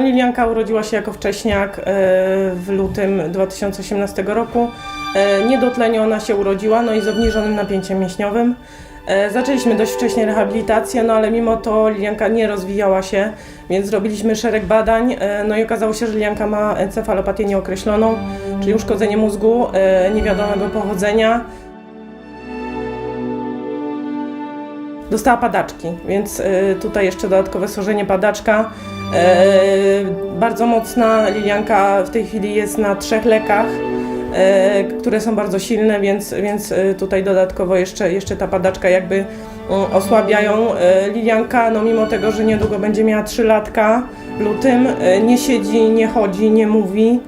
Lilianka urodziła się jako wcześniak e, w lutym 2018 roku. E, Niedotleniona się urodziła, no i z obniżonym napięciem mięśniowym. E, Zaczęliśmy dość wcześnie rehabilitację, no ale mimo to Lilianka nie rozwijała się, więc zrobiliśmy szereg badań. No i okazało się, że Lilianka ma encefalopatię nieokreśloną, czyli uszkodzenie mózgu niewiadomego pochodzenia. Dostała padaczki, więc e, tutaj jeszcze dodatkowe schorzenie padaczka. E, Bardzo mocna Lilianka w tej chwili jest na trzech lekach, e, które są bardzo silne, więc, więc tutaj dodatkowo jeszcze, jeszcze ta padaczka jakby mm, osłabiają Lilianka, no mimo tego, że niedługo będzie miała 3 latka lutym, nie siedzi, nie chodzi, nie mówi.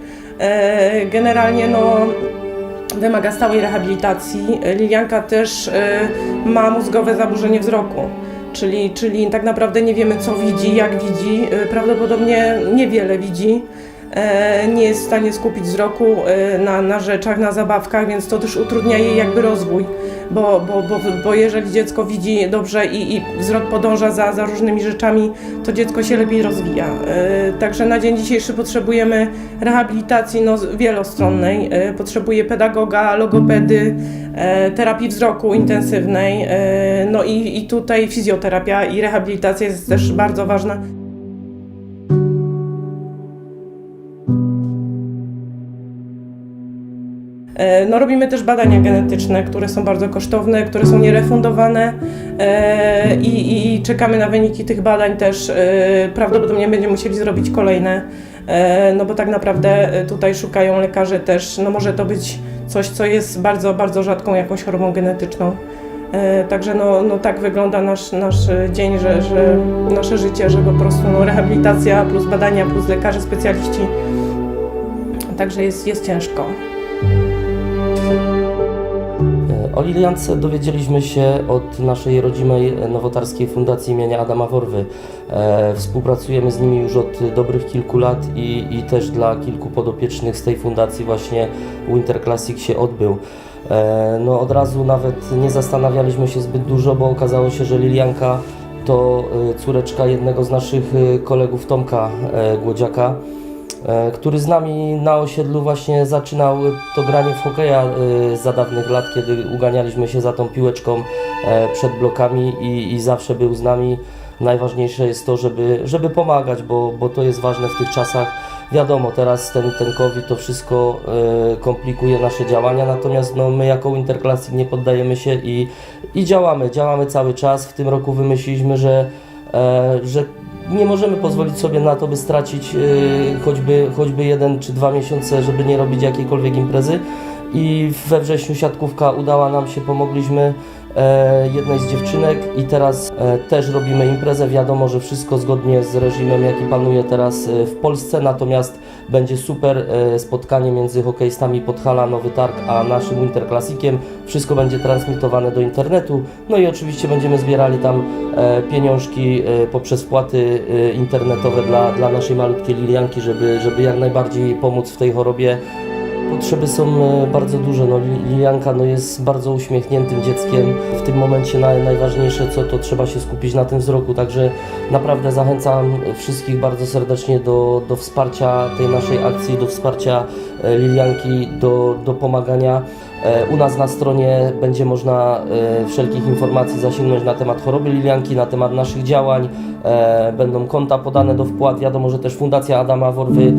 Generalnie no wymaga stałej rehabilitacji. Lilianka też e, ma mózgowe zaburzenie wzroku. Czyli, czyli tak naprawdę nie wiemy, co widzi, jak widzi. E, Prawdopodobnie niewiele widzi. E, Nie jest w stanie skupić wzroku e, na, na rzeczach, na zabawkach, więc to też utrudnia jej jakby rozwój. Bo, bo, bo, bo jeżeli dziecko widzi dobrze i, i wzrok podąża za, za różnymi rzeczami, to dziecko się lepiej rozwija. E, Także na dzień dzisiejszy potrzebujemy rehabilitacji no, wielostronnej. Potrzebuje pedagoga, logopedy, terapii wzroku intensywnej. No i, i tutaj fizjoterapia i rehabilitacja jest też bardzo ważna. No, robimy też badania genetyczne, które są bardzo kosztowne, które są nierefundowane e, i, i czekamy na wyniki tych badań też. e, Prawdopodobnie będziemy musieli zrobić kolejne, e, no bo tak naprawdę e, tutaj szukają lekarze też, no może to być coś, co jest bardzo, bardzo rzadką jakąś chorobą genetyczną. E, Także no, no tak wygląda nasz, nasz e, dzień, że, że nasze życie, że po prostu no, rehabilitacja plus badania plus lekarze specjaliści. Także jest, jest ciężko. O Liliance dowiedzieliśmy się od naszej rodzimej nowotarskiej fundacji imienia Adama Worwy. E, współpracujemy z nimi już od dobrych kilku lat i, i też dla kilku podopiecznych z tej fundacji właśnie Winter Classic się odbył. E, no od razu nawet nie zastanawialiśmy się zbyt dużo, bo okazało się, że Lilianka to e, córeczka jednego z naszych e, kolegów Tomka e, Głodziaka który z nami na osiedlu właśnie zaczynał to granie w hokeja e, za dawnych lat, kiedy uganialiśmy się za tą piłeczką e, przed blokami i, i zawsze był z nami. Najważniejsze jest to, żeby, żeby pomagać, bo, bo to jest ważne w tych czasach. Wiadomo, teraz ten, ten COVID to wszystko e, komplikuje nasze działania, natomiast no, my jako Winter Classic nie poddajemy się i, i działamy, działamy cały czas. W tym roku wymyśliliśmy, że, e, że nie możemy pozwolić sobie na to, by stracić e, choćby, choćby jeden czy dwa miesiące, żeby nie robić jakiejkolwiek imprezy. I we wrześniu siatkówka udała nam się, pomogliśmy jednej z dziewczynek i teraz e, też robimy imprezę. Wiadomo, że wszystko zgodnie z reżimem, jaki panuje teraz e, w Polsce, natomiast będzie super e, spotkanie między hokeistami Podhala Nowy Targ a naszym Winter Classiciem. Wszystko będzie transmitowane do internetu. No i oczywiście będziemy zbierali tam e, pieniążki e, poprzez wpłaty e, internetowe dla, dla naszej malutkiej Lilianki, żeby, żeby jak najbardziej pomóc w tej chorobie. Potrzeby są e, bardzo duże. No, Li- Lilianka no, jest bardzo uśmiechniętym dzieckiem. W tym momencie naj, najważniejsze co to trzeba się skupić na tym wzroku. Także naprawdę zachęcam wszystkich bardzo serdecznie do, do wsparcia tej naszej akcji, do wsparcia e, Lilianki, do, do pomagania. E, U nas na stronie będzie można e, wszelkich informacji zasięgnąć na temat choroby Lilianki, na temat naszych działań. E, Będą konta podane do wpłat. Wiadomo, że też Fundacja Adama Worwy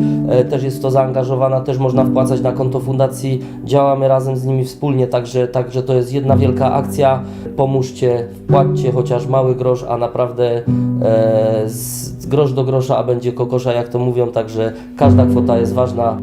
też jest w to zaangażowana, też można wpłacać na konto fundacji. Działamy razem z nimi wspólnie, także, także to jest jedna wielka akcja. Pomóżcie, wpłaćcie chociaż mały grosz, a naprawdę z grosz do grosza, a będzie kokosza, jak to mówią, także każda kwota jest ważna.